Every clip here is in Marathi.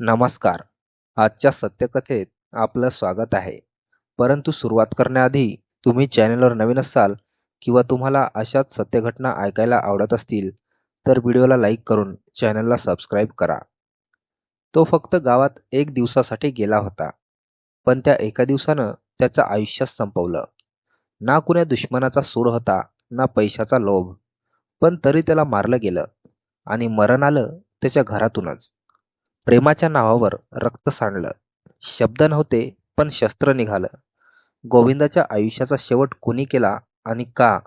नमस्कार. आजच्या सत्यकथेत आपलं स्वागत आहे. परंतु सुरुवात करण्याआधी तुम्ही चॅनलवर नवीन असाल किंवा तुम्हाला अशाच सत्यघटना ऐकायला आवडत असतील तर व्हिडिओला लाईक करून चॅनलला सबस्क्राईब करा. तो फक्त गावात एक दिवसासाठी गेला होता पण त्या एका दिवसानं त्याचं आयुष्यच संपवलं. ना कुण्या दुश्मनाचा सूड होता ना पैशाचा लोभ पण तरी त्याला मारलं गेलं आणि मरण आलं त्याच्या घरातूनच. प्रेमाच्या नावावर रक्त सांडलं. शब्द नव्हते पण शस्त्र निघालं. गोविंदाच्या आयुष्याचा शेवट कोणी केला आणि का?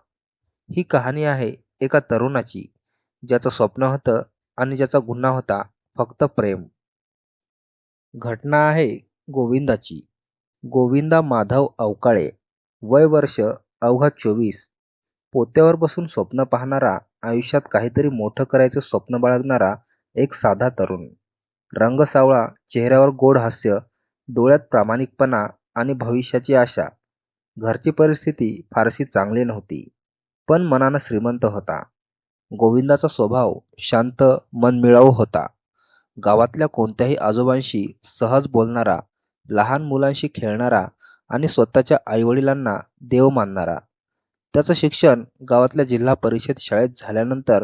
ही कहाणी आहे एका तरुणाची ज्याचं स्वप्न होतं आणि ज्याचा गुन्हा होता फक्त प्रेम. घटना आहे गोविंदाची. गोविंदा माधव अवकाळे वय वर्ष अवघा चोवीस. पोत्यावर बसून स्वप्न पाहणारा आयुष्यात काहीतरी मोठं करायचं स्वप्न बाळगणारा एक साधा तरुण. रंग सावळा चेहऱ्यावर गोड हास्य डोळ्यात प्रामाणिकपणा आणि भविष्याची आशा. घरची परिस्थिती फारशी चांगली नव्हती पण मनानं श्रीमंत होता. गोविंदाचा स्वभाव शांत मनमिळाऊ होता. गावातल्या कोणत्याही आजोबांशी सहज बोलणारा लहान मुलांशी खेळणारा आणि स्वतःच्या आईवडिलांना देव मानणारा. त्याचं शिक्षण गावातल्या जिल्हा परिषद शाळेत झाल्यानंतर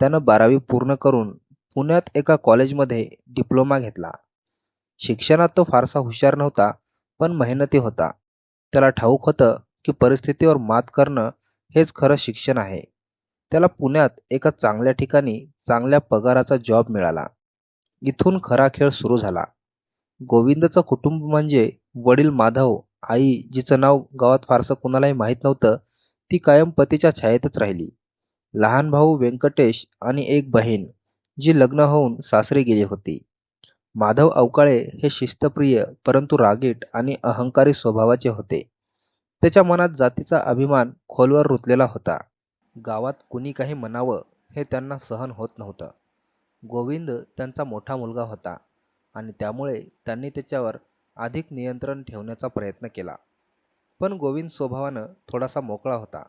त्यानं बारावी पूर्ण करून पुण्यात एका कॉलेजमध्ये डिप्लोमा घेतला. शिक्षणात तो फारसा हुशार नव्हता पण मेहनती होता. त्याला ठाऊक होतं की परिस्थितीवर मात करणं हेच खरं शिक्षण आहे. त्याला पुण्यात एका चांगल्या ठिकाणी चांगल्या पगाराचा जॉब मिळाला. इथून खरा खेळ सुरू झाला. गोविंदचं कुटुंब म्हणजे वडील माधव आई जिचं नाव गावात फारसं कुणालाही माहीत नव्हतं ती कायम पतीच्या छायेतच राहिली. लहान भाऊ व्यंकटेश आणि एक बहीण. जी लग्न होऊन सासरी गेली होती. माधव अवकाळे हे शिस्तप्रिय परंतु रागीट आणि अहंकारी स्वभावाचे होते. त्याच्या मनात जातीचा अभिमान खोलवर रुतलेला होता. गावात कुणी काही म्हणावं हे त्यांना सहन होत नव्हतं. गोविंद त्यांचा मोठा मुलगा होता आणि त्यामुळे त्यांनी त्याच्यावर अधिक नियंत्रण ठेवण्याचा प्रयत्न केला. पण गोविंद स्वभावानं थोडासा मोकळा होता.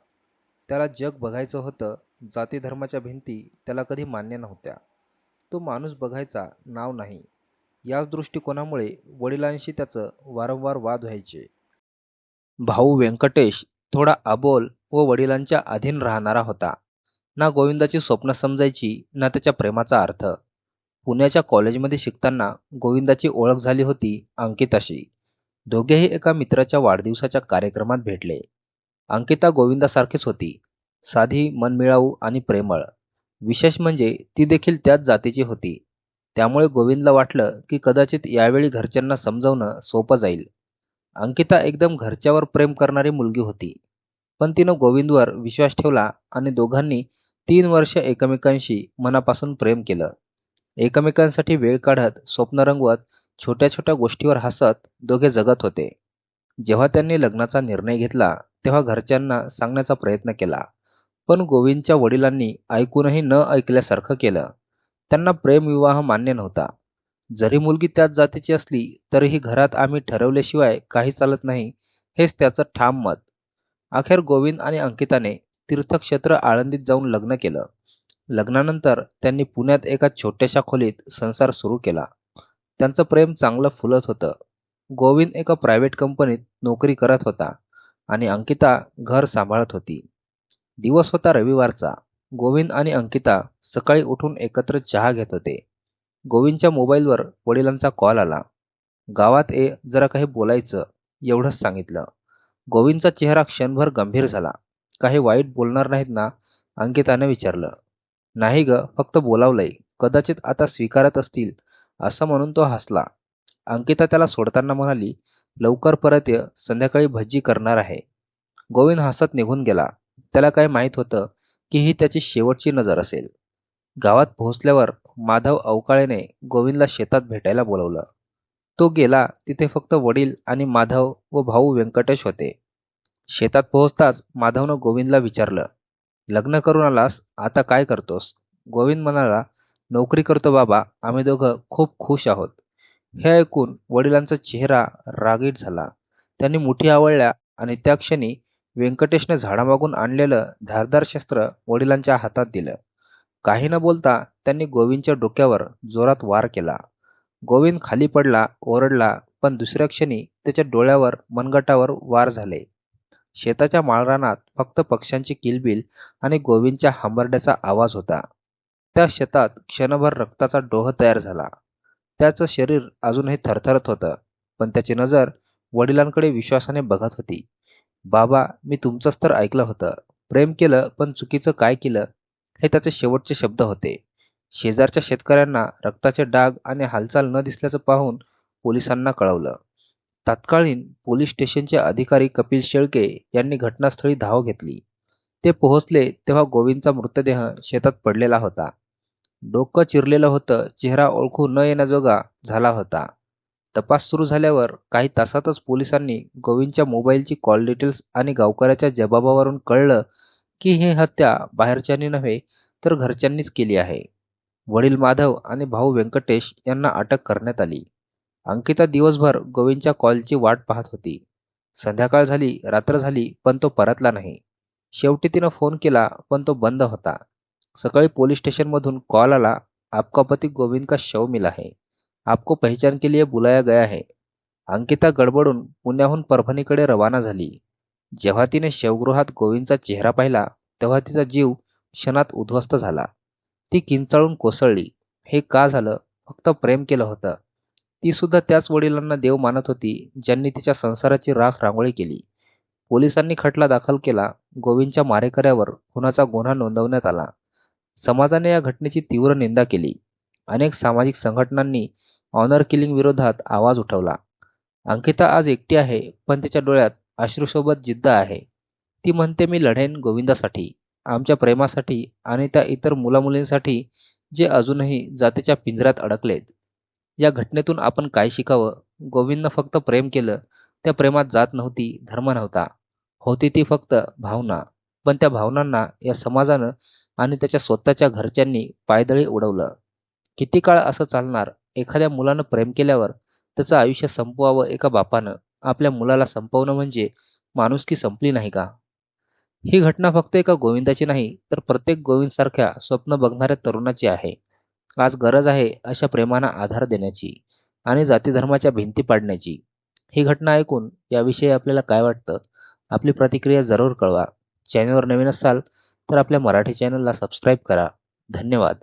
त्याला जग बघायचं होतं जाती धर्माच्या भिंती त्याला कधी मान्य नव्हत्या. तो माणूस बघायचा नाव नाही. याच दृष्टिकोनामुळे वडिलांशी त्याचं वारंवार वाद व्हायचे. भाऊ व्यंकटेश थोडा अबोल व वडिलांच्या अधीन राहणारा होता. ना गोविंदाची स्वप्न समजायची ना त्याच्या प्रेमाचा अर्थ. पुण्याच्या कॉलेजमध्ये शिकताना गोविंदाची ओळख झाली होती अंकिताशी. दोघेही एका मित्राच्या वाढदिवसाच्या कार्यक्रमात भेटले. अंकिता गोविंदासारखीच होती. साधी मनमिळावू आणि प्रेमळ. विशेष म्हणजे ती देखील त्याच जातीची होती. त्यामुळे गोविंदला वाटलं की कदाचित यावेळी घरच्यांना समजवणं सोपं जाईल. अंकिता एकदम घरच्यावर प्रेम करणारी मुलगी होती. पण तिनं गोविंदवर विश्वास ठेवला आणि दोघांनी तीन वर्ष एकमेकांशी मनापासून प्रेम केलं. एकमेकांसाठी वेळ काढत स्वप्न रंगवत छोट्या छोट्या गोष्टीवर हसत दोघे जगत होते. जेव्हा त्यांनी लग्नाचा निर्णय घेतला तेव्हा घरच्यांना सांगण्याचा प्रयत्न केला. पण गोविंदच्या वडिलांनी ऐकूनही न ऐकल्यासारखं केलं. त्यांना प्रेमविवाह मान्य नव्हता. जरी मुलगी त्याच जातीची असली तरीही घरात आम्ही ठरवल्याशिवाय काही चालत नाही हेच त्याचं ठाम मत. अखेर गोविंद आणि अंकिताने तीर्थक्षेत्र आळंदीत जाऊन लग्न केलं. लग्नानंतर त्यांनी पुण्यात एका छोट्याशा खोलीत संसार सुरू केला. त्यांचं प्रेम चांगलं फुलत होतं. गोविंद एका प्रायव्हेट कंपनीत नोकरी करत होता आणि अंकिता घर सांभाळत होती. दिवस होता रविवारचा. गोविंद आणि अंकिता सकाळी उठून एकत्र चहा घेत होते. गोविंदच्या मोबाईलवर वडिलांचा कॉल आला. गावात ए जरा काही बोलायचं एवढंच सांगितलं. गोविंदचा चेहरा क्षणभर गंभीर झाला. काही वाईट बोलणार नाहीत ना अंकिताने विचारलं. नाही ग फक्त बोलावलंय. कदाचित आता स्वीकारत असतील असं म्हणून तो हसला. अंकिता त्याला सोडताना म्हणाली लवकर परत ये संध्याकाळी भज्जी करणार आहे. गोविंद हसत निघून गेला. त्याला काय माहीत होतं की ही त्याची शेवटची नजर असेल. गावात पोहोचल्यावर माधव अवकाळेने गोविंदला शेतात भेटायला बोलवलं. तो गेला तिथे फक्त वडील आणि माधव व भाऊ व्यंकटेश होते. शेतात पोहोचताच माधवनं गोविंदला विचारलं लग्न करून आलास? आता काय करतोस? गोविंद म्हणाला नोकरी करतो बाबा आम्ही दोघं खूप खुश आहोत. हे ऐकून वडिलांचा चेहरा रागीट झाला. त्यांनी मुठी आवळल्या आणि त्या क्षणी व्यंकटेशने झाडामागून आणलेलं धारदार शस्त्र वडिलांच्या हातात दिलं. काही न बोलता त्यांनी गोविंदच्या डोक्यावर जोरात वार केला. गोविंद खाली पडला ओरडला पण दुसऱ्या क्षणी त्याच्या डोळ्यावर मनगटावर वार झाले. शेताच्या माळरानात फक्त पक्ष्यांची किलबिल आणि गोविंदच्या हांबरड्याचा आवाज होता. त्या शेतात क्षणभर रक्ताचा डोह तयार झाला. त्याचं शरीर अजूनही थरथरत होतं पण त्याची नजर वडिलांकडे विश्वासाने बघत होती. बाबा मी तुमचंच तर ऐकलं होतं. प्रेम केलं पण चुकीचं काय केलं? हे त्याचे शेवटचे शब्द होते. शेजारच्या शेतकऱ्यांना रक्ताचे डाग आणि हालचाल न दिसल्याचं पाहून पोलिसांना कळवलं. तत्कालीन पोलीस स्टेशनचे अधिकारी कपिल शेळके यांनी घटनास्थळी धाव घेतली. ते पोहोचले तेव्हा गोविंदचा मृतदेह शेतात पडलेला होता. डोकं चिरलेलं होतं चेहरा ओळखू न येण्याजोगा झाला होता. तपास सुरू झाल्यावर काही तासातच पोलिसांनी गोविंदच्या मोबाईलची कॉल डिटेल्स आणि गावकऱ्याच्या जबाबावरून कळलं की ही हत्या बाहेरच्यांनी नव्हे तर घरच्यांनीच केली आहे. वडील माधव आणि भाऊ व्यंकटेश यांना अटक करण्यात आली. अंकिता दिवसभर गोविंदच्या कॉलची वाट पाहत होती. संध्याकाळ झाली रात्र झाली पण तो परतला नाही. शेवटी तिनं फोन केला पण तो बंद होता. सकाळी पोलीस स्टेशनमधून कॉल आला आपका पती गोविंद का शव मिला है आपको पहचान के लिए बुलाया गया है। अंकिता गडबडून पुण्याहून परभणीकडे रवाना झाली. जेव्हा तिने शवगृहात गोविंदचा चेहरा पाहिला तेव्हा तिचा जीव क्षणात उद्ध्वस्त झाला. ती किंचाळून कोसळली. हे का झालं? फक्त प्रेम केलं होतं. ती सुद्धा त्याच वडिलांना देव मानत होती ज्यांनी तिच्या संसाराची राख रांगोळी केली. पोलिसांनी खटला दाखल केला. गोविंदच्या मारेकऱ्यावर खुनाचा गुन्हा नोंदवण्यात आला. समाजाने या घटनेची तीव्र निंदा केली. अनेक सामाजिक संघटनांनी ऑनर किलिंग विरोधात आवाज उठवला. अंकिता आज एकटी आहे पण तिच्या डोळ्यात अश्रूसोबत जिद्द आहे. ती म्हणते मी लढेन गोविंदासाठी आमच्या प्रेमासाठी आणि त्या इतर मुलामुलींसाठी जे अजूनही जातीच्या पिंजऱ्यात अडकलेत. या घटनेतून आपण काय शिकावं? गोविंदनं फक्त प्रेम केलं त्या प्रेमात जात नव्हती धर्म नव्हता. होती ती फक्त भावना पण त्या भावनांना या समाजानं आणि त्याच्या स्वतःच्या घरच्यांनी पायदळी उडवलं. किती काळ असं चालणार? एखाद्या मुलानं प्रेम केल्यावर त्याचं आयुष्य संपवावं एका बापानं? आपल्या मुलाला संपवणं म्हणजे माणुसकी संपली नाही का? ही घटना फक्त एका गोविंदाची नाही तर प्रत्येक गोविंदसारख्या स्वप्न बघणाऱ्या तरुणाची आहे. आज गरज आहे अशा प्रेमांना आधार देण्याची आणि जाती धर्माच्या भिंती पाडण्याची. ही घटना ऐकून याविषयी आपल्याला काय वाटतं? आपली प्रतिक्रिया जरूर कळवा. चॅनलवर नवीन असाल तर आपल्या मराठी चॅनलला सबस्क्राईब करा. धन्यवाद.